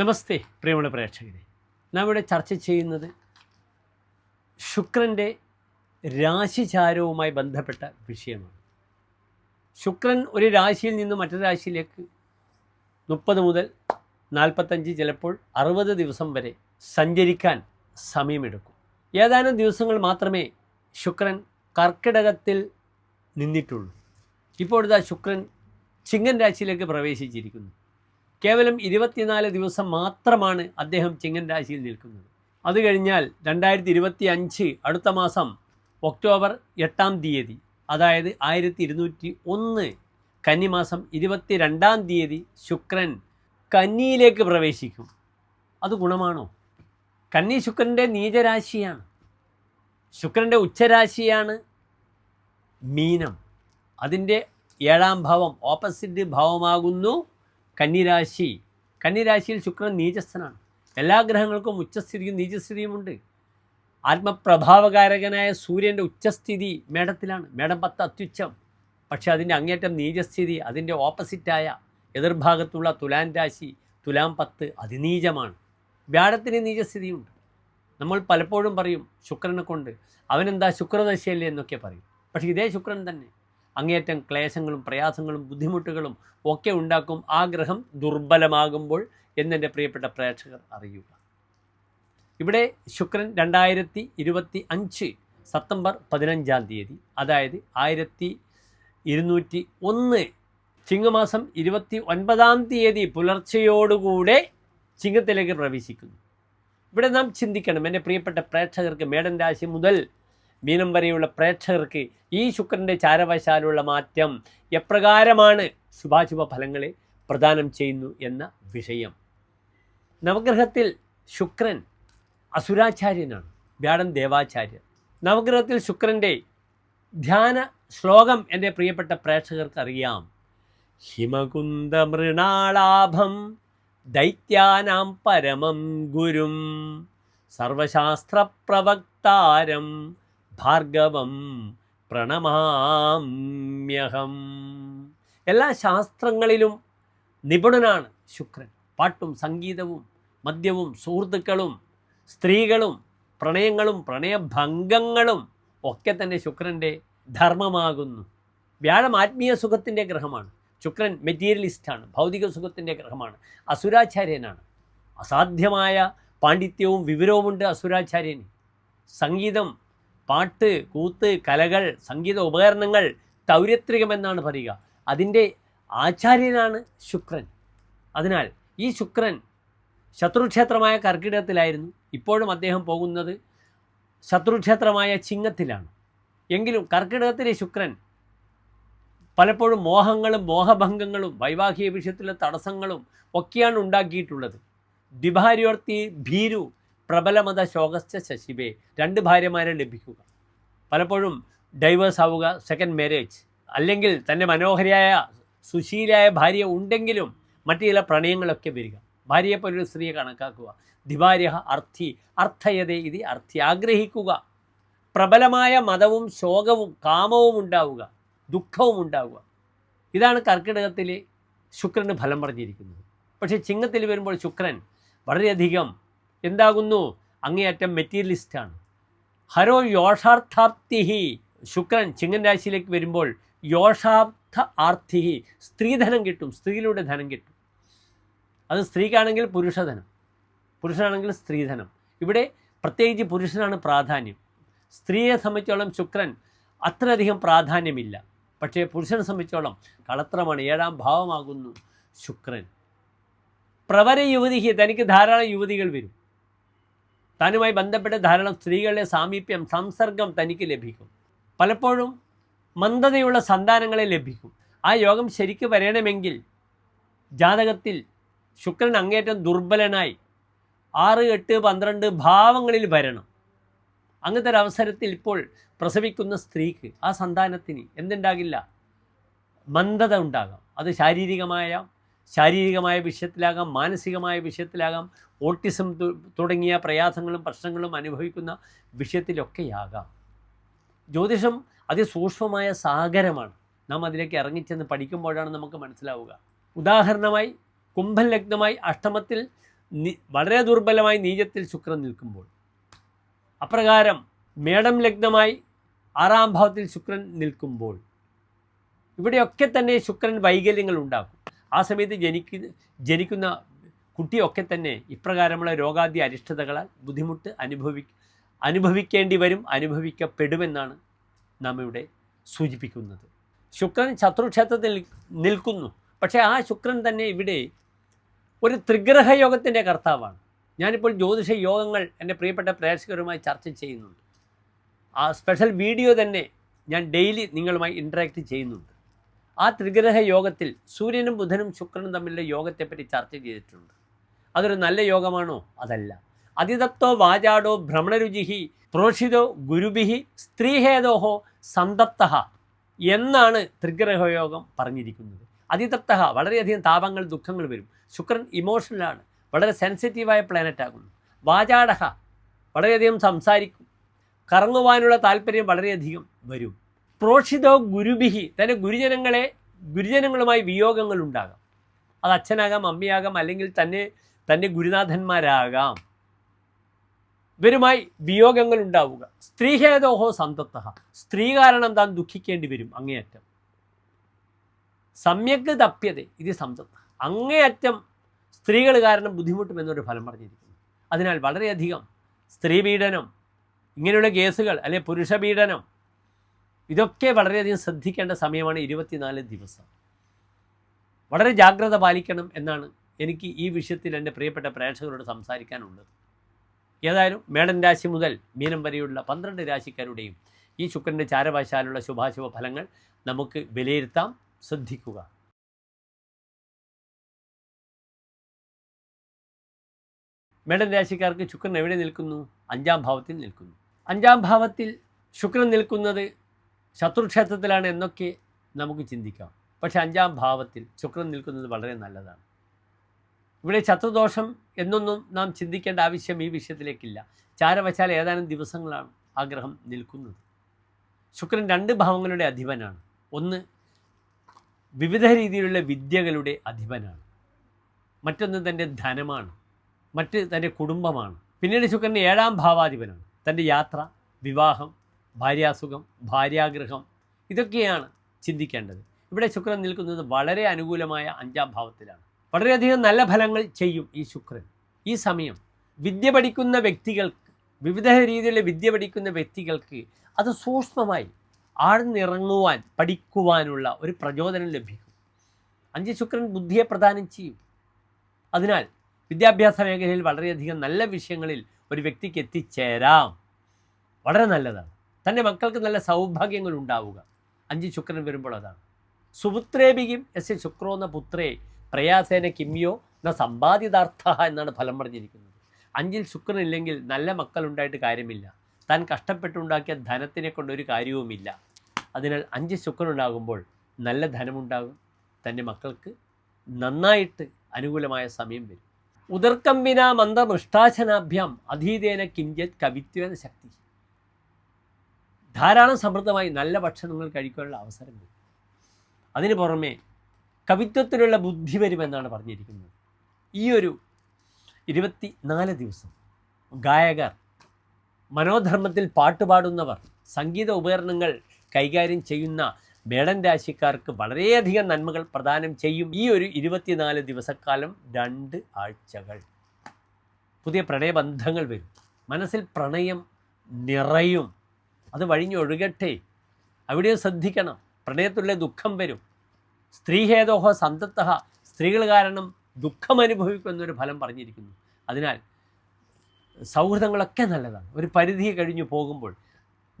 നമസ്തേ പ്രിയമുള്ള പ്രേക്ഷകരെ. നാം ഇവിടെ ചർച്ച ചെയ്യുന്നത് ശുക്രന്റെ രാശിചാരവുമായി ബന്ധപ്പെട്ട വിഷയമാണ്. ശുക്രൻ ഒരു രാശിയിൽ നിന്ന് മറ്റൊരു രാശിയിലേക്ക് മുപ്പത് മുതൽ നാൽപ്പത്തഞ്ച് ചിലപ്പോൾ അറുപത് ദിവസം വരെ സഞ്ചരിക്കാൻ സമയമെടുക്കും. ഏതാനും ദിവസങ്ങൾ മാത്രമേ ശുക്രൻ കർക്കിടകത്തിൽ നിന്നിട്ടുള്ളൂ. ഇപ്പോഴത്തെ ശുക്രൻ ചിങ്ങൻ രാശിയിലേക്ക് പ്രവേശിച്ചിരിക്കുന്നു. കേവലം ഇരുപത്തിനാല് ദിവസം മാത്രമാണ് അദ്ദേഹം ചിങ്ങൻ രാശിയിൽ നിൽക്കുന്നത്. അത് കഴിഞ്ഞാൽ രണ്ടായിരത്തി ഇരുപത്തി അഞ്ച് അടുത്ത മാസം ഒക്ടോബർ എട്ടാം തീയതി അതായത് ആയിരത്തി ഇരുന്നൂറ്റി ഒന്ന് കന്നിമാസം ഇരുപത്തി രണ്ടാം തീയതി ശുക്രൻ കന്നിയിലേക്ക് പ്രവേശിക്കും. അത് ഗുണമാണോ? കന്നി ശുക്രന്റെ നീചരാശിയാണ്. ശുക്രന്റെ ഉച്ചരാശിയാണ് മീനം. അതിന്റെ ഏഴാം ഭാവം ഓപ്പോസിറ്റ് ഭാവമാകുന്നു കന്നിരാശി. കന്നിരാശിയിൽ ശുക്രൻ നീചസ്ഥനാണ്. എല്ലാ ഗ്രഹങ്ങൾക്കും ഉച്ചസ്ഥിതിയും നീചസ്ഥിതിയുമുണ്ട് ആത്മപ്രഭാവകാരകനായ സൂര്യന്റെ ഉച്ചസ്ഥിതി മേടത്തിലാണ്. മേടം പത്ത് അത്യുച്ചം. പക്ഷേ അതിന്റെ അങ്ങേറ്റം നീചസ്ഥിതി അതിന്റെ ഓപ്പോസിറ്റായ എതിർഭാഗത്തുള്ള തുലാൻ രാശി തുലാം പത്ത് അതിനീചമാണ്. വ്യാഴത്തിന് നീചസ്ഥിതിയുണ്ട്. നമ്മൾ പലപ്പോഴും പറയും ശുക്രനെ കൊണ്ട്. അവനെന്താ ശുക്രദശയല്ലേ എന്നൊക്കെ പറയും. പക്ഷേ ഇതേ ശുക്രൻ തന്നെ. അങ്ങേയറ്റം ക്ലേശങ്ങളും പ്രയാസങ്ങളും ബുദ്ധിമുട്ടുകളും ഒക്കെ ഉണ്ടാക്കും ആ ഗ്രഹം ദുർബലമാകുമ്പോൾ എന്നെന്റെ പ്രിയപ്പെട്ട പ്രേക്ഷകർ അറിയുക. ഇവിടെ ശുക്രൻ രണ്ടായിരത്തി ഇരുപത്തി അഞ്ച് സെപ്റ്റംബർ പതിനഞ്ചാം തീയതി അതായത് ആയിരത്തി ഇരുന്നൂറ്റി ഒന്ന് ചിങ്ങമാസം ഇരുപത്തി ഒൻപതാം തീയതി പുലർച്ചയോടുകൂടെ ചിങ്ങത്തിലേക്ക് പ്രവേശിക്കുന്നു. ഇവിടെ നാം ചിന്തിക്കണം എന്റെ പ്രിയപ്പെട്ട പ്രേക്ഷകർക്ക് മേടൻ രാശി മുതൽ മീനം വരെയുള്ള പ്രേക്ഷകർക്ക് ഈ ശുക്രന്റെ ചാരവശാലുള്ള മാറ്റം എപ്രകാരമാണ് ശുഭാശുഭ ഫലങ്ങളെ പ്രദാനം ചെയ്യുന്നു എന്ന വിഷയം. നവഗ്രഹത്തിൽ ശുക്രൻ അസുരാചാര്യനാണ് വ്യാഴൻ ദേവാചാര്യൻ. നവഗ്രഹത്തിൽ ശുക്രന്റെ ധ്യാന ശ്ലോകം എന്റെ പ്രിയപ്പെട്ട പ്രേക്ഷകർക്ക് അറിയാം. ഹിമകുന്ദമൃണാളാഭം ദൈത്യാനാം പരമം ഗുരും. സർവശാസ്ത്രപ്രവക്താരം ഭാർഗവം പ്രണമാമ്യഹം. എല്ലാ ശാസ്ത്രങ്ങളിലും നിപുണനാണ് ശുക്രൻ. പാട്ടും സംഗീതവും മദ്യവും സുഹൃത്തുക്കളും സ്ത്രീകളും പ്രണയങ്ങളും പ്രണയഭംഗങ്ങളും ഒക്കെ തന്നെ ശുക്രന്റെ ധർമ്മമാകുന്നു. വ്യാഴം ആത്മീയ സുഖത്തിന്റെ ഗ്രഹമാണ്. ശുക്രൻ മെറ്റീരിയലിസ്റ്റാണ് ഭൗതിക സുഖത്തിന്റെ ഗ്രഹമാണ്. അസുരാചാര്യനാണ്. അസാധ്യമായ പാണ്ഡിത്യവും വിവരവുമുണ്ട് അസുരാചാര്യന്. സംഗീതം പാട്ട് കൂത്ത് കലകൾ സംഗീത ഉപകരണങ്ങൾ തൗര്യത്രികമെന്നാണ് പറയുക. അതിന്റെ ആചാര്യനാണ് ശുക്രൻ. അതിനാൽ ഈ ശുക്രൻ ശത്രുക്ഷേത്രമായ കർക്കിടകത്തിലായിരുന്നു. ഇപ്പോഴും അദ്ദേഹം പോകുന്നത് ശത്രുക്ഷേത്രമായ ചിങ്ങത്തിലാണ്. എങ്കിലും കർക്കിടകത്തിലെ ശുക്രൻ പലപ്പോഴും മോഹങ്ങളും മോഹഭംഗങ്ങളും വൈവാഹിക വിഷയത്തിലെ തടസ്സങ്ങളും ഒക്കെയാണ് ഉണ്ടാക്കിയിട്ടുള്ളത്. ദ്വിഭാര്യോർത്തി ഭീരു പ്രബലമത ശോകസ്ഥ ശശിബേ രണ്ട് ഭാര്യമാരെ ലഭിക്കുക. പലപ്പോഴും ഡൈവേഴ്സ് ആവുക സെക്കൻഡ് മാരേജ് അല്ലെങ്കിൽ തന്റെ മനോഹരിയായ സുശീലായ ഭാര്യ ഉണ്ടെങ്കിലും മറ്റു ചില പ്രണയങ്ങളൊക്കെ വരിക. ഭാര്യയെപ്പോലൊരു സ്ത്രീയെ കണക്കാക്കുക. ദിവാര്യ അർത്ഥി അർത്ഥയത ഇത് അർത്ഥി. ആഗ്രഹിക്കുക. പ്രബലമായ മതവും ശോകവും കാമവും ഉണ്ടാവുക. ദുഃഖവും ഉണ്ടാവുക. ഇതാണ് കർക്കിടകത്തിൽ ശുക്രന് ഫലം പറഞ്ഞിരിക്കുന്നത്. പക്ഷേ ചിങ്ങത്തിൽ വരുമ്പോൾ ശുക്രൻ വളരെയധികം എന്താകുന്നു? അങ്ങേയറ്റം മെറ്റീരിയലിസ്റ്റാണ് ഹരോ യോഷാർത്ഥാപ്തിഹി ശുക്രൻ ചിങ്ങൻ രാശിയിലേക്ക് വരുമ്പോൾ യോഷാർത്ഥ ആർത്ഥിഹി. സ്ത്രീധനം കിട്ടും സ്ത്രീയിലൂടെ ധനം കിട്ടും. അത് സ്ത്രീക്കാണെങ്കിൽ പുരുഷധനം പുരുഷനാണെങ്കിൽ സ്ത്രീധനം ഇവിടെ പ്രത്യേകിച്ച് പുരുഷനാണ് പ്രാധാന്യം. സ്ത്രീയെ സംബന്ധിച്ചോളം ശുക്രൻ അത്രയധികം പ്രാധാന്യമില്ല. പക്ഷേ പുരുഷനെ സംബന്ധിച്ചോളം കളത്രമാണ് ഏഴാം ഭാവമാകുന്നു ശുക്രൻ. പ്രവര യുവതിക്ക് തനിക്ക് ധാരാളം യുവതികൾ വരും. താനുമായി ബന്ധപ്പെട്ട ധാരാളം സ്ത്രീകളുടെ സാമീപ്യം സംസർഗം തനിക്ക് ലഭിക്കും. പലപ്പോഴും മന്ദതയുള്ള സന്താനങ്ങളെ ലഭിക്കും. ആ യോഗം ശരിക്ക് വരണമെങ്കിൽ ജാതകത്തിൽ ശുക്രൻ അങ്ങേറ്റം ദുർബലനായി ആറ് എട്ട് പന്ത്രണ്ട് ഭാവങ്ങളിൽ വരണം. അങ്ങനത്തെ ഒരു അവസരത്തിൽ ഇപ്പോൾ പ്രസവിക്കുന്ന സ്ത്രീക്ക് ആ സന്താനത്തിന് എന്തുണ്ടാകില്ല? മന്ദത ഉണ്ടാകാം. അത് ശാരീരികമായ ശാരീരികമായ വിഷയത്തിലാകാം മാനസികമായ വിഷയത്തിലാകാം ഓട്ടിസം തുടങ്ങിയ പ്രയാസങ്ങളും പ്രശ്നങ്ങളും അനുഭവിക്കുന്ന വിഷയത്തിലൊക്കെയാകാം. ജ്യോതിഷം അതിസൂക്ഷ്മമായ സാഗരമാണ്. നാം അതിലേക്ക് ഇറങ്ങിച്ചെന്ന് പഠിക്കുമ്പോഴാണ് നമുക്ക് മനസ്സിലാവുക. ഉദാഹരണമായി കുംഭൻ ലഗ്നമായി അഷ്ടമത്തിൽ വളരെ ദുർബലമായി നീചത്തിൽ ശുക്രൻ നിൽക്കുമ്പോൾ. അപ്രകാരം മേടം ലഗ്നമായി ആറാം ഭാവത്തിൽ ശുക്രൻ നിൽക്കുമ്പോൾ. ഇവിടെയൊക്കെ തന്നെ ശുക്രൻ വൈകല്യങ്ങൾ ഉണ്ടാക്കും. ആ സമയത്ത് ജനിക്കുന്ന ജനിക്കുന്ന കുട്ടിയൊക്കെ തന്നെ ഇപ്രകാരമുള്ള രോഗാദ്യ അരിഷ്ടതകളാൽ ബുദ്ധിമുട്ട് അനുഭവി അനുഭവിക്കേണ്ടി വരും അനുഭവിക്കപ്പെടുമെന്നാണ് നാം ഇവിടെ സൂചിപ്പിക്കുന്നത്. ശുക്രൻ ശത്രുക്ഷേത്രത്തിൽ നിൽക്കുന്നു. പക്ഷേ ആ ശുക്രൻ തന്നെ ഇവിടെ ഒരു ത്രിഗ്രഹ യോഗത്തിന്റെ കർത്താവാണ്. ഞാനിപ്പോൾ ജ്യോതിഷ യോഗങ്ങൾ എന്റെ പ്രിയപ്പെട്ട പ്രേക്ഷകരുമായി ചർച്ച ചെയ്യുന്നുണ്ട്. ആ സ്പെഷ്യൽ വീഡിയോ തന്നെ ഞാൻ ഡെയിലി നിങ്ങളുമായി ഇൻട്രാക്ട് ചെയ്യുന്നുണ്ട്. ആ ത്രിഗ്രഹ യോഗത്തിൽ സൂര്യനും ബുധനും ശുക്രനും തമ്മിലുള്ള യോഗത്തെപ്പറ്റി ചർച്ച ചെയ്തിട്ടുണ്ട്. അതൊരു നല്ല യോഗമാണോ? അതല്ല. അതിതപ്തോ വാചാടോ ഭ്രമണരുചിഹി പ്രോഷിതോ ഗുരുബിഹി സ്ത്രീഹേദോഹോ സന്തപ്ത എന്നാണ് ത്രിഗ്രഹ യോഗം പറഞ്ഞിരിക്കുന്നത്. അതിതപ്ത വളരെയധികം താപങ്ങൾ ദുഃഖങ്ങൾ വരും. ശുക്രൻ ഇമോഷണലാണ് വളരെ സെൻസിറ്റീവായ പ്ലാനറ്റ് ആകുന്നു. വാചാടഹ വളരെയധികം സംസാരിക്കും. കറങ്ങുവാനുള്ള താല്പര്യം വളരെയധികം വരും. പ്രോഷിതോ ഗുരുബിഹി തന്റെ ഗുരുജനങ്ങളെ ഗുരുജനങ്ങളുമായി വിയോഗങ്ങൾ ഉണ്ടാകാം. അത് അച്ഛനാകാം അമ്മയാകാം അല്ലെങ്കിൽ തന്നെ തന്റെ ഗുരുനാഥന്മാരാകാം. ഇവരുമായി വിയോഗങ്ങൾ ഉണ്ടാവുക. സ്ത്രീഹേതോഹോ സന്തത്ത സ്ത്രീ കാരണം താൻ ദുഃഖിക്കേണ്ടി വരും അങ്ങേയറ്റം. സമ്യക് തപ്യത ഇത് സംതത്ത അങ്ങേയറ്റം സ്ത്രീകൾ കാരണം ബുദ്ധിമുട്ടുമെന്നൊരു ഫലം പറഞ്ഞിരിക്കുന്നു. അതിനാൽ വളരെയധികം സ്ത്രീപീഡനം ഇങ്ങനെയുള്ള കേസുകൾ അല്ലെ പുരുഷപീഡനം ഇതൊക്കെ വളരെയധികം ശ്രദ്ധിക്കേണ്ട സമയമാണ് ഇരുപത്തിനാല് ദിവസം. വളരെ ജാഗ്രത പാലിക്കണം എന്നാണ് എനിക്ക് ഈ വിഷയത്തിൽ എന്റെ പ്രിയപ്പെട്ട പ്രേക്ഷകരോട് സംസാരിക്കാനുള്ളത്. ഏതായാലും മേടൻ രാശി മുതൽ മീനം വരെയുള്ള പന്ത്രണ്ട് രാശിക്കാരുടെയും ഈ ശുക്രന്റെ ചാരവശാലുള്ള ശുഭാശുഭ ഫലങ്ങൾ നമുക്ക് വിലയിരുത്താം. ശ്രദ്ധിക്കുക. മേടൻ രാശിക്കാർക്ക് ശുക്രൻ എവിടെ നിൽക്കുന്നു? അഞ്ചാം ഭാവത്തിൽ നിൽക്കുന്നു. അഞ്ചാം ഭാവത്തിൽ ശുക്രൻ നിൽക്കുന്നത് ശത്രുക്ഷേത്രത്തിലാണ് എന്നൊക്കെ നമുക്ക് ചിന്തിക്കാം. പക്ഷെ അഞ്ചാം ഭാവത്തിൽ ശുക്രൻ നിൽക്കുന്നത് വളരെ നല്ലതാണ്. ഇവിടെ ശത്രുദോഷം എന്നൊന്നും നാം ചിന്തിക്കേണ്ട ആവശ്യം ഈ വിഷയത്തിലേക്കില്ല. ചാരവശാൽ ഏതാനും ദിവസങ്ങളാണ് ആഗ്രഹം നിൽക്കുന്നത്. ശുക്രൻ രണ്ട് ഭാവങ്ങളുടെ അധിപനാണ്. ഒന്ന് വിവിധ രീതിയിലുള്ള വിദ്യകളുടെ അധിപനാണ്. മറ്റൊന്ന് തന്റെ ധനമാണ്. മറ്റ് തന്റെ കുടുംബമാണ്. പിന്നീട് ശുക്രൻ ഏഴാം ഭാവാധിപനാണ്. തന്റെ യാത്ര വിവാഹം ഭാര്യാസുഖം ഭാര്യാഗ്രഹം ഇതൊക്കെയാണ് ചിന്തിക്കേണ്ടത്. ഇവിടെ ശുക്രൻ നിൽക്കുന്നത് വളരെ അനുകൂലമായ അഞ്ചാം ഭാവത്തിലാണ്. വളരെയധികം നല്ല ഫലങ്ങൾ ചെയ്യും ഈ ശുക്രൻ. ഈ സമയം വിദ്യ പഠിക്കുന്ന വ്യക്തികൾക്ക് വിവിധ രീതിയിലെ വിദ്യ പഠിക്കുന്ന വ്യക്തികൾക്ക് അത് സൂക്ഷ്മമായി ആഴ്ന്നിറങ്ങുവാൻ പഠിക്കുവാനുള്ള ഒരു പ്രചോദനം ലഭിക്കും. അഞ്ച് ശുക്രൻ ബുദ്ധിയെ പ്രദാനം ചെയ്യും. അതിനാൽ വിദ്യാഭ്യാസ മേഖലയിൽ വളരെയധികം നല്ല വിഷയങ്ങളിൽ ഒരു വ്യക്തിക്ക് എത്തിച്ചേരാം. വളരെ നല്ലതാണ്. തന്റെ മക്കൾക്ക് നല്ല സൗഭാഗ്യങ്ങൾ ഉണ്ടാവുക. അഞ്ച് ശുക്രൻ വരുമ്പോൾ അതാണ്. സുപുത്രേബിയും എസ് ശുക്രോ എന്ന പുത്രേ പ്രയാസേന കിമ്യോ ന സമ്പാദിതാർത്ഥ എന്നാണ് ഫലം പറഞ്ഞിരിക്കുന്നത്. അഞ്ചിൽ ശുക്രൻ ഇല്ലെങ്കിൽ നല്ല മക്കളുണ്ടായിട്ട് കാര്യമില്ല. താൻ കഷ്ടപ്പെട്ടുണ്ടാക്കിയ ധനത്തിനെ കൊണ്ട് ഒരു കാര്യവുമില്ല. അതിനാൽ അഞ്ച് ശുക്രൻ ഉണ്ടാകുമ്പോൾ നല്ല ധനമുണ്ടാകും. തന്റെ മക്കൾക്ക് നന്നായിട്ട് അനുകൂലമായ സമയം വരും. ഉദർക്കമ്പിന മന്ദമൃഷ്ടാശനാഭ്യാം അധീതേന കിഞ്ചത് കവിത്വേന ശക്തി. ധാരാളം സമൃദ്ധമായി നല്ല ഭക്ഷണങ്ങൾ കഴിക്കാനുള്ള അവസരം കിട്ടും അതിനു പുറമെ കവിത്വത്തിലുള്ള ബുദ്ധി വരുമെന്നാണ് പറഞ്ഞിരിക്കുന്നത്. ഈ ഒരു ഇരുപത്തി നാല് ദിവസം ഗായകർ മനോധർമ്മത്തിൽ പാട്ടുപാടുന്നവർ സംഗീത ഉപകരണങ്ങൾ കൈകാര്യം ചെയ്യുന്ന മേടൻ രാശിക്കാർക്ക് വളരെയധികം നന്മകൾ പ്രദാനം ചെയ്യും ഈ ഒരു ഇരുപത്തിനാല് ദിവസക്കാലം രണ്ട് ആഴ്ചകൾ. പുതിയ പ്രണയബന്ധങ്ങൾ വരും. മനസ്സിൽ പ്രണയം നിറയും. അത് വഴിഞ്ഞൊഴുകട്ടെ. അവിടെ ശ്രദ്ധിക്കണം. പ്രണയത്തിലുള്ള ദുഃഖം വരും. സ്ത്രീഹേതോഹ സന്തത്ത സ്ത്രീകൾ കാരണം ദുഃഖം അനുഭവിക്കുന്നൊരു ഫലം പറഞ്ഞിരിക്കുന്നു. അതിനാൽ സൗഹൃദങ്ങളൊക്കെ നല്ലതാണ്. ഒരു പരിധി കഴിഞ്ഞു പോകുമ്പോൾ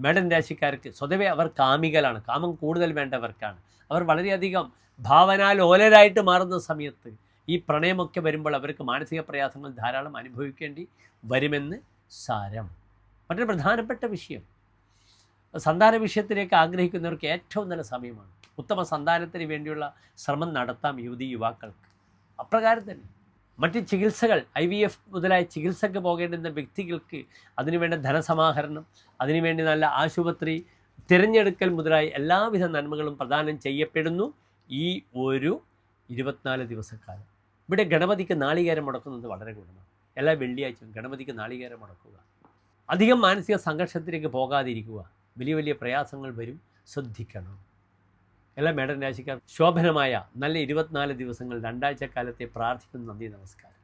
മേഡൻ രാശിക്കാർക്ക് സ്വതവേ അവർ കാമികളാണ് കാമം കൂടുതൽ വേണ്ടവർക്കാണ്. അവർ വളരെയധികം ഭാവനാലോലരായിട്ട് മാറുന്ന സമയത്ത് ഈ പ്രണയമൊക്കെ വരുമ്പോൾ അവർക്ക് മാനസിക പ്രയാസങ്ങൾ ധാരാളം അനുഭവിക്കേണ്ടി വരുമെന്ന് സാരം. മറ്റൊരു പ്രധാനപ്പെട്ട വിഷയം. സന്താന വിഷയത്തിലേക്ക് ആഗ്രഹിക്കുന്നവർക്ക് ഏറ്റവും നല്ല സമയമാണ്. ഉത്തമ സന്താനത്തിന് വേണ്ടിയുള്ള ശ്രമം നടത്താം യുവതി യുവാക്കൾക്ക്. അപ്രകാരം തന്നെ. മറ്റ് ചികിത്സകൾ ഐ വി എഫ് മുതലായ ചികിത്സയ്ക്ക് പോകേണ്ടുന്ന വ്യക്തികൾക്ക് അതിനുവേണ്ട ധനസമാഹരണം അതിനുവേണ്ടി നല്ല ആശുപത്രി തിരഞ്ഞെടുക്കൽ മുതലായ എല്ലാവിധ നന്മകളും പ്രദാനം ചെയ്യപ്പെടുന്നു ഈ ഒരു ഇരുപത്തിനാല് ദിവസക്കാലം. ഇവിടെ ഗണപതിക്ക് നാളികേരം മുടക്കുന്നത് വളരെ ഗുണമാണ്. എല്ലാ വെള്ളിയാഴ്ചയും ഗണപതിക്ക് നാളികേരം മുടക്കുക. അധികം മാനസിക സംഘർഷത്തിലേക്ക് പോകാതിരിക്കുക. വലിയ വലിയ പ്രയാസങ്ങൾ വരും. ശ്രദ്ധിക്കണം. എല്ലാ മേഡം രാശിക്കാർ ശോഭനമായ നല്ല ഇരുപത്തിനാല് ദിവസങ്ങൾ രണ്ടാഴ്ച കാലത്തെ പ്രാർത്ഥിക്കുന്നു. നന്ദി നമസ്കാരം.